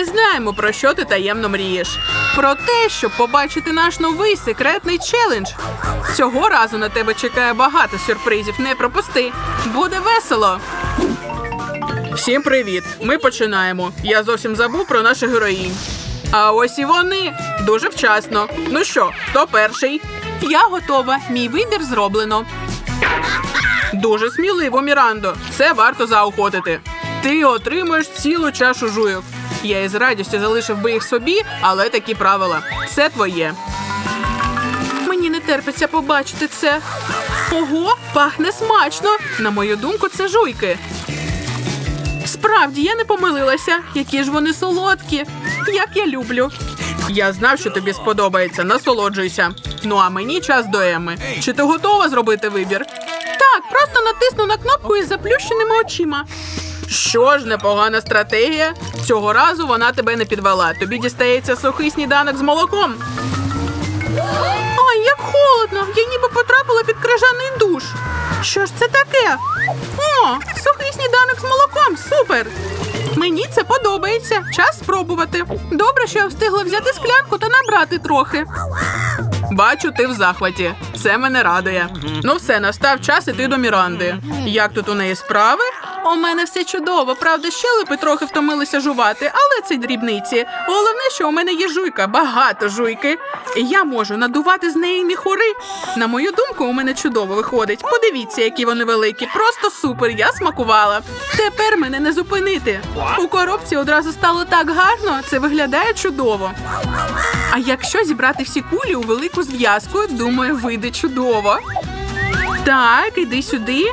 Ми знаємо, про що ти таємно мрієш. Про те, щоб побачити наш новий секретний челендж. Цього разу на тебе чекає багато сюрпризів. Не пропусти. Буде весело. Всім привіт! Ми починаємо. Я зовсім забув про наших героїнь. А ось і вони дуже вчасно. Ну що, хто перший? Я готова. Мій вибір зроблено. Дуже сміливо, Мірандо. Це варто заохотити. Ти отримуєш цілу чашу жуйок. Я із радістю залишив би їх собі, але такі правила. Це твоє. Мені не терпиться побачити це. Ого, пахне смачно. На мою думку, це жуйки. Справді, я не помилилася. Які ж вони солодкі. Як я люблю. Я знав, що тобі сподобається. Насолоджуйся. Ну а мені час до Еми. Чи ти готова зробити вибір? Так, просто натисну на кнопку із заплющеними очима. Що ж, непогана стратегія. Цього разу вона тебе не підвела. Тобі дістається сухий сніданок з молоком. Ай, як холодно! Я ніби потрапила під крижаний душ. Що ж це таке? О, сухий сніданок з молоком. Супер! Мені це подобається. Час спробувати. Добре, що я встигла взяти склянку та набрати трохи. Бачу, ти в захваті. Це мене радує. Ну все, настав час іти до Міранди. Як тут у неї справи? У мене все чудово. Правда, щелепи трохи втомилися жувати, але це дрібниці. Головне, що у мене є жуйка, багато жуйки. І я можу надувати з неї міхури. На мою думку, у мене чудово виходить. Подивіться, які вони великі. Просто супер. Я смакувала. Тепер мене не зупинити. У коробці одразу стало так гарно. Це виглядає чудово. А якщо зібрати всі кулі у велику зв'язку, думаю, вийде чудово. Так, іди сюди.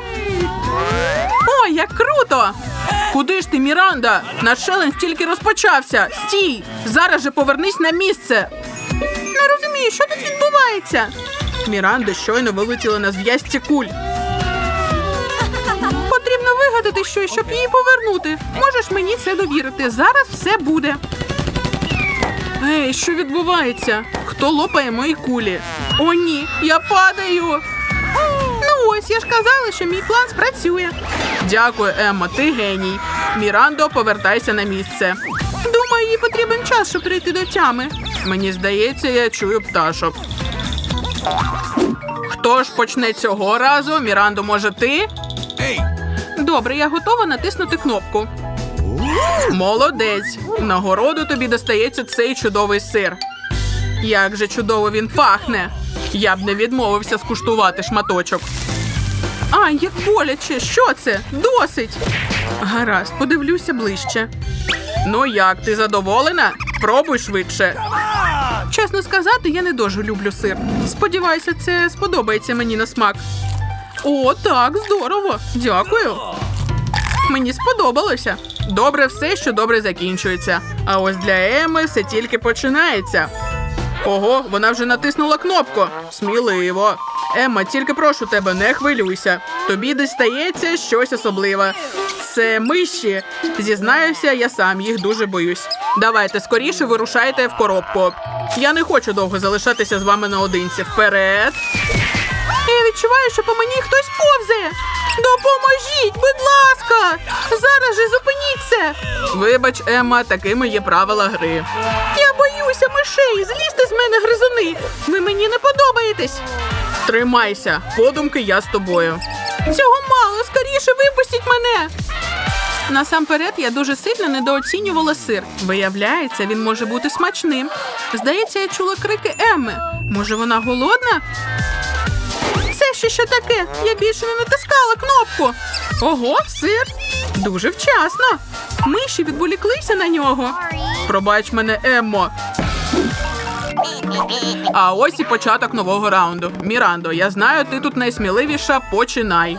О, як круто! Куди ж ти, Міранда? Наш челендж тільки розпочався. Стій! Зараз же повернись на місце. Не розумію, що тут відбувається. Міранда щойно вилетіла на зв'язці куль. Потрібно вигадати щось, щоб її повернути. Можеш мені це довірити. Зараз все буде. Ей, що відбувається? Хто лопає мої кулі? О, ні, я падаю. Ось, я ж казала, що мій план спрацює. Дякую, Емма, ти геній. Мірандо, повертайся на місце. Думаю, їй потрібен час, щоб прийти до тями. Мені здається, я чую пташок. Хто ж почне цього разу? Мірандо, може ти? Добре, я готова натиснути кнопку. Молодець. В Нагороду тобі достається цей чудовий сир. Як же чудово він пахне. Я б не відмовився скуштувати шматочок. Ай, як боляче, що це? Досить. Гаразд, подивлюся ближче. Ну як, ти задоволена? Пробуй швидше. Чесно сказати, я не дуже люблю сир. Сподіваюся, це сподобається мені на смак. О, так, здорово. Дякую. Мені сподобалося. Добре все, що добре закінчується. А ось для Еми все тільки починається. Ого, вона вже натиснула кнопку. Сміливо. Емма, тільки прошу тебе, не хвилюйся. Тобі дістається щось особливе. Це миші. Зізнаюся, я сам їх дуже боюсь. Давайте скоріше вирушайте в коробку. Я не хочу довго залишатися з вами наодинці. Вперед. Я відчуваю, що по мені хтось повзає. Допоможіть, будь ласка! Зараз же зупиніться. Вибач, Емма, такими є правила гри. Я боюся мишей. Злізьте з мене гризуни. Ви мені не подобаєтесь. Тримайся, подумки я з тобою. Цього мало, скоріше випустіть мене. Насамперед, я дуже сильно недооцінювала сир. Виявляється, він може бути смачним. Здається, я чула крики Емми. Може, вона голодна? Це ще що таке? Я більше не натискала кнопку. Ого, сир. Дуже вчасно. Миші відволіклися на нього. Пробач мене, Еммо. А ось і початок нового раунду. Мірандо, я знаю, ти тут найсміливіша. Починай.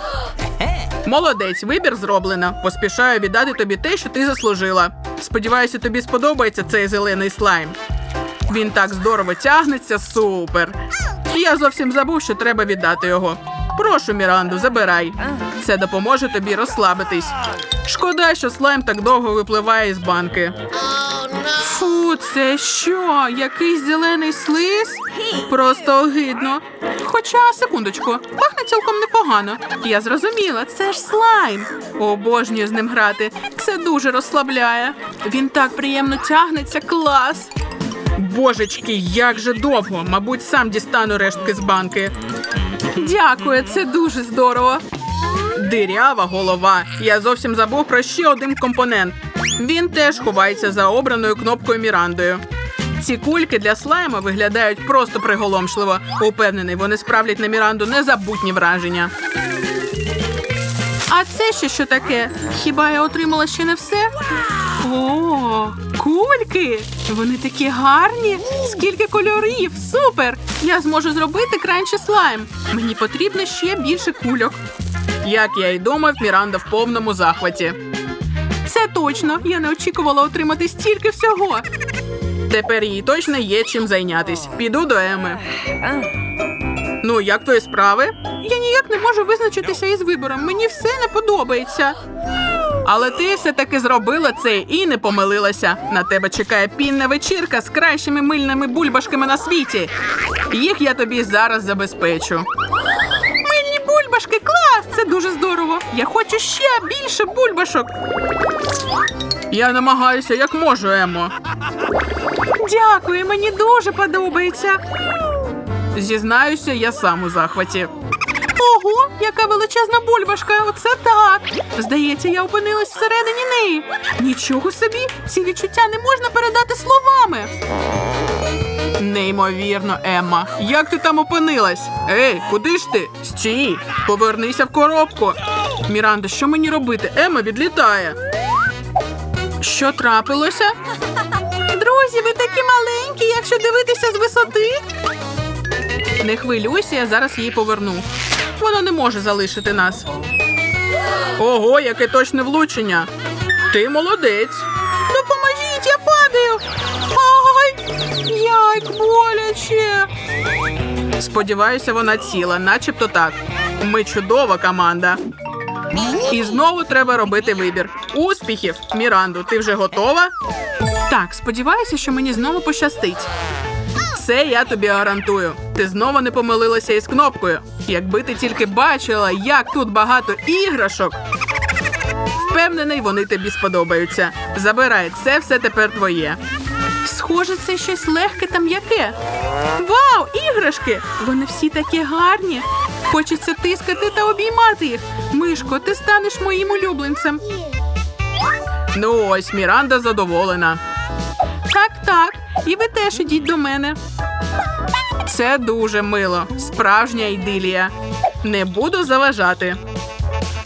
Молодець, вибір зроблено. Поспішаю віддати тобі те, що ти заслужила. Сподіваюся, тобі сподобається цей зелений слайм. Він так здорово тягнеться, супер. Я зовсім забув, що треба віддати його. Прошу, Міранду, забирай. Це допоможе тобі розслабитись. Шкода, що слайм так довго випливає із банки. Фу, це що? Якийсь зелений слиз? Просто огидно. Хоча, секундочку, пахне цілком непогано. Я зрозуміла, це ж слайм. Обожнюю з ним грати. Це дуже розслабляє. Він так приємно тягнеться, клас. Божечки, як же довго. Мабуть, сам дістану рештки з банки. Дякую, це дуже здорово. Дирява голова. Я зовсім забув про ще один компонент. Він теж ховається за обраною кнопкою Мірандою. Ці кульки для слайма виглядають просто приголомшливо. Упевнений, вони справлять на Міранду незабутні враження. А це ще що таке? Хіба я отримала ще не все? О, кульки! Вони такі гарні! Скільки кольорів! Супер! Я зможу зробити краще слайм. Мені потрібно ще більше кульок. Як я й думав, Міранда в повному захваті. Точно. Я не очікувала отримати стільки всього. Тепер їй точно є чим зайнятись. Піду до Еми. Ну, як твої справи? Я ніяк не можу визначитися із вибором. Мені все не подобається. Але ти все-таки зробила це і не помилилася. На тебе чекає пінна вечірка з кращими мильними бульбашками на світі. Їх я тобі зараз забезпечу. Це дуже здорово. Я хочу ще більше бульбашок. Я намагаюся як можу, Емо. Дякую, мені дуже подобається. Зізнаюся, я сам у захваті. Ого, яка величезна бульбашка! Оце так. Здається, я опинилась всередині неї. Нічого собі, ці відчуття не можна передати словами. Неймовірно, Емма. Як ти там опинилась? Ей, куди ж ти? Стій, повернися в коробку. Міранда, що мені робити? Емма відлітає. Що трапилося? Друзі, ви такі маленькі, якщо дивитися з висоти. Не хвилюйся, я зараз її поверну. Вона не може залишити нас. Ого, яке точне влучення. Ти молодець. Боляче. Сподіваюся, вона ціла, начебто так. Ми чудова команда. І знову треба робити вибір. Успіхів! Міранду, ти вже готова? Так, сподіваюся, що мені знову пощастить. Це я тобі гарантую. Ти знову не помилилася із кнопкою. Якби ти тільки бачила, як тут багато іграшок. Впевнений, вони тобі сподобаються. Забирай, це все тепер твоє. Схоже, це щось легке та м'яке. Вау, іграшки! Вони всі такі гарні. Хочеться тискати та обіймати їх. Мишко, ти станеш моїм улюбленцем. Ну ось, Міранда задоволена. Так, так. І ви теж ідіть до мене. Це дуже мило. Справжня ідилія. Не буду заважати.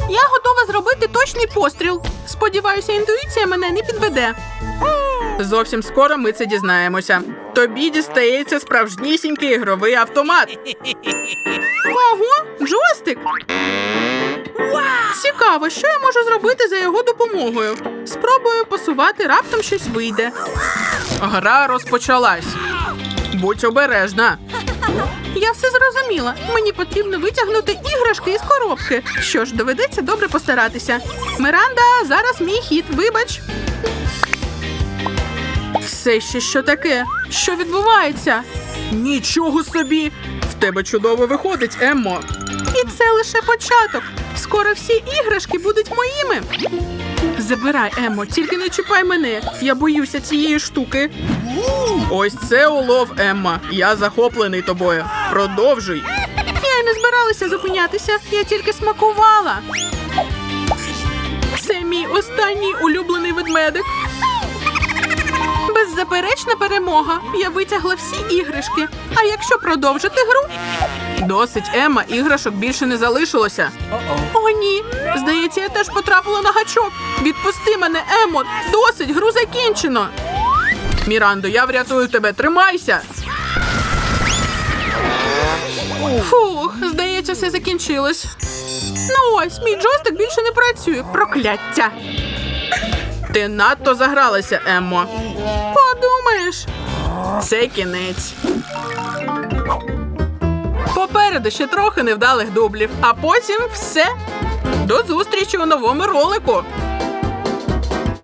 Я готова зробити точний постріл. Сподіваюся, інтуїція мене не підведе. Зовсім скоро ми це дізнаємося. Тобі дістається справжнісінький ігровий автомат. Ого, джойстик. Цікаво, що я можу зробити за його допомогою. Спробую посувати, раптом щось вийде. Гра розпочалась. Будь обережна. Я все зрозуміла. Мені потрібно витягнути іграшки із коробки. Що ж, доведеться добре постаратися. Миранда, зараз мій хід, вибач. Все ще що таке? Що відбувається? Нічого собі! В тебе чудово виходить, Еммо. І це лише початок. Скоро всі іграшки будуть моїми. Забирай, Еммо, тільки не чіпай мене. Я боюся цієї штуки. Ось це улов, Емма. Я захоплений тобою. Продовжуй. Я й не збиралася зупинятися, я тільки смакувала. Це мій останній улюблений ведмедик. Беззаперечна перемога. Я витягла всі іграшки. А якщо продовжити гру? Досить, Емма, іграшок більше не залишилося. О, ні. Здається, я теж потрапила на гачок. Відпусти мене, Емо. Досить, гру закінчено. Мірандо, я врятую тебе, тримайся. Фух, здається, все закінчилось. Ну ось, мій джойстик більше не працює. Прокляття. Ти надто загралася, Еммо. Подумаєш. Це кінець. Попереду ще трохи невдалих дублів, а потім все. До зустрічі у новому ролику.